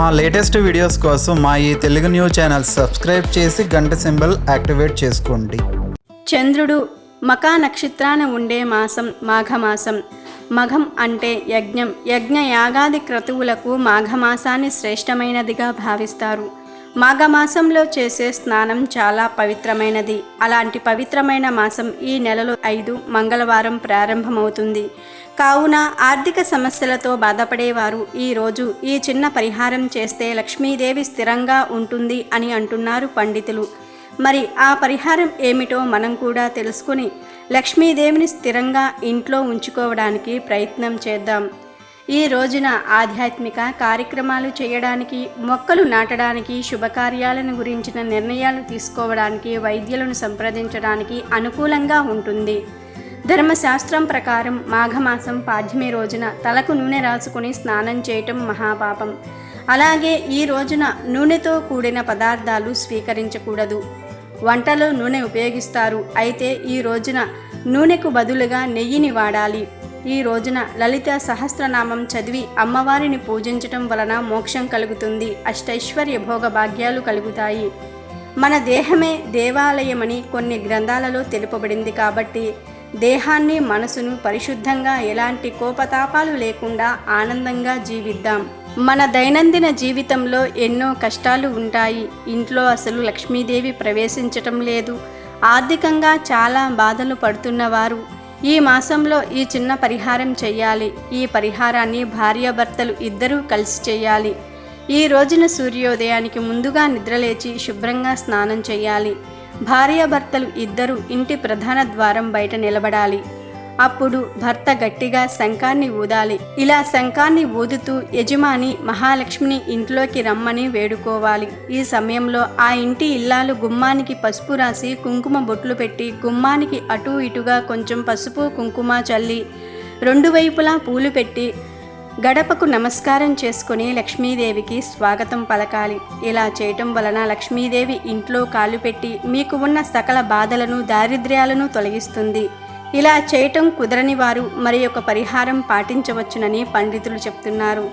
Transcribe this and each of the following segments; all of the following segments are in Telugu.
మా లేటెస్ట్ వీడియోస్ కోసం మా ఈ తెలుగు న్యూస్ ఛానల్ సబ్స్క్రైబ్ చేసి గంట సింబల్ యాక్టివేట్ చేసుకోండి. చంద్రుడు మకా నక్షత్రాన ఉండే మాసం మాఘమాసం. మఘం అంటే యజ్ఞం. యజ్ఞ యాగాది క్రతువులకు మాఘమాసాన్ని శ్రేష్టమైనదిగా భావిస్తారు. మాఘమాసంలో చేసే స్నానం చాలా పవిత్రమైనది. అలాంటి పవిత్రమైన మాసం ఈ నెలలో ఐదు మంగళవారం ప్రారంభమవుతుంది. కావున ఆర్థిక సమస్యలతో బాధపడేవారు ఈరోజు ఈ చిన్న పరిహారం చేస్తే లక్ష్మీదేవి స్థిరంగా ఉంటుంది అని అంటున్నారు పండితులు. మరి ఆ పరిహారం ఏమిటో మనం కూడా తెలుసుకుని లక్ష్మీదేవిని స్థిరంగా ఇంట్లో ఉంచుకోవడానికి ప్రయత్నం చేద్దాం. ఈ రోజున ఆధ్యాత్మిక కార్యక్రమాలు చేయడానికి మొక్కలు నాటడానికి శుభకార్యాలను గురించిన నిర్ణయాలు తీసుకోవడానికి వైద్యులను సంప్రదించడానికి అనుకూలంగా ఉంటుంది. ధర్మశాస్త్రం ప్రకారం మాఘమాసం పాడ్యమి రోజున తలకు నూనె రాసుకుని స్నానం చేయటం మహాపాపం. అలాగే ఈ రోజున నూనెతో కూడిన పదార్థాలు స్వీకరించకూడదు. వంటలో నూనె ఉపయోగిస్తారు. అయితే ఈ రోజున నూనెకు బదులుగా నెయ్యిని వాడాలి. ఈ రోజున లలిత సహస్రనామం చదివి అమ్మవారిని పూజించటం వలన మోక్షం కలుగుతుంది. అష్టైశ్వర్య భోగ భాగ్యాలు కలుగుతాయి. మన దేహమే దేవాలయమని కొన్ని గ్రంథాలలో తెలుపబడింది కాబట్టి దేహాన్ని మనసును పరిశుద్ధంగా ఎలాంటి కోపతాపాలు లేకుండా ఆనందంగా జీవిద్దాం. మన దైనందిన జీవితంలో ఎన్నో కష్టాలు ఉంటాయి. ఇంట్లో అసలు లక్ష్మీదేవి ప్రవేశించటం లేదు. ఆర్థికంగా చాలా బాధలు పడుతున్నవారు ఈ మాసంలో ఈ చిన్న పరిహారం చేయాలి ఈ పరిహారాన్ని భార్యాభర్తలు ఇద్దరూ కలిసి చేయాలి ఈ రోజున సూర్యోదయానికి ముందుగా నిద్రలేచి శుభ్రంగా స్నానం చేయాలి భార్యాభర్తలు ఇద్దరు ఇంటి ప్రధాన ద్వారం బయట నిలబడాలి. అప్పుడు భర్త గట్టిగా శంఖాన్ని ఊదాలి. ఇలా శంఖాన్ని ఊదుతూ యజమాని మహాలక్ష్మిని ఇంట్లోకి రమ్మని వేడుకోవాలి. ఈ సమయంలో ఆ ఇంటి ఇల్లాలు గుమ్మానికి పసుపు రాసి కుంకుమ బొట్లు పెట్టి గుమ్మానికి అటు ఇటుగా కొంచెం పసుపు కుంకుమ చల్లి రెండు వైపులా పూలు పెట్టి గడపకు నమస్కారం చేసుకుని లక్ష్మీదేవికి స్వాగతం పలకాలి. ఇలా చేయటం వలన లక్ష్మీదేవి ఇంట్లో కాలు పెట్టి మీకు ఉన్న సకల బాధలను దారిద్ర్యాలను తొలగిస్తుంది. ఇలా చేయటం కుదరని వారు మరి ఒక పరిహారం పాటించవచ్చునని పండితులు చెప్తున్నారు.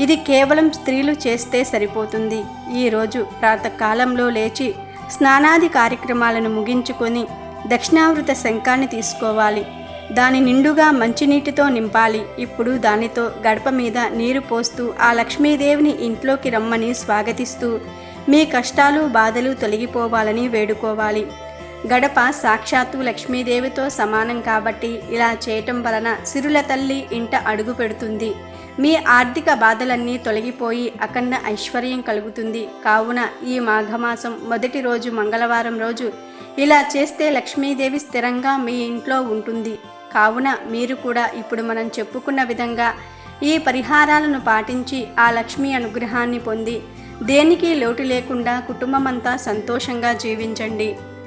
ఇది కేవలం స్త్రీలు చేస్తే సరిపోతుంది. ఈరోజు ప్రాతకాలంలో లేచి స్నానాది కార్యక్రమాలను ముగించుకొని దక్షిణావృత శంఖాన్ని తీసుకోవాలి. దాని నిండుగా మంచినీటితో నింపాలి. ఇప్పుడు దానితో గడప మీద నీరు పోస్తూ ఆ లక్ష్మీదేవిని ఇంట్లోకి రమ్మని స్వాగతిస్తూ మీ కష్టాలు బాధలు తొలగిపోవాలని వేడుకోవాలి. గడప సాక్షాత్తు లక్ష్మీదేవితో సమానం కాబట్టి ఇలా చేయటం వలన సిరుల తల్లి ఇంట అడుగు పెడుతుంది. మీ ఆర్థిక బాధలన్నీ తొలగిపోయి అఖండ ఐశ్వర్యం కలుగుతుంది. కావున ఈ మాఘమాసం మొదటి రోజు మంగళవారం రోజు ఇలా చేస్తే లక్ష్మీదేవి స్థిరంగా మీ ఇంట్లో ఉంటుంది. కావున మీరు కూడా ఇప్పుడు మనం చెప్పుకున్న విధంగా ఈ పరిహారాలను పాటించి ఆ లక్ష్మీ అనుగ్రహాన్ని పొంది దేనికి లోటు లేకుండా కుటుంబమంతా సంతోషంగా జీవించండి.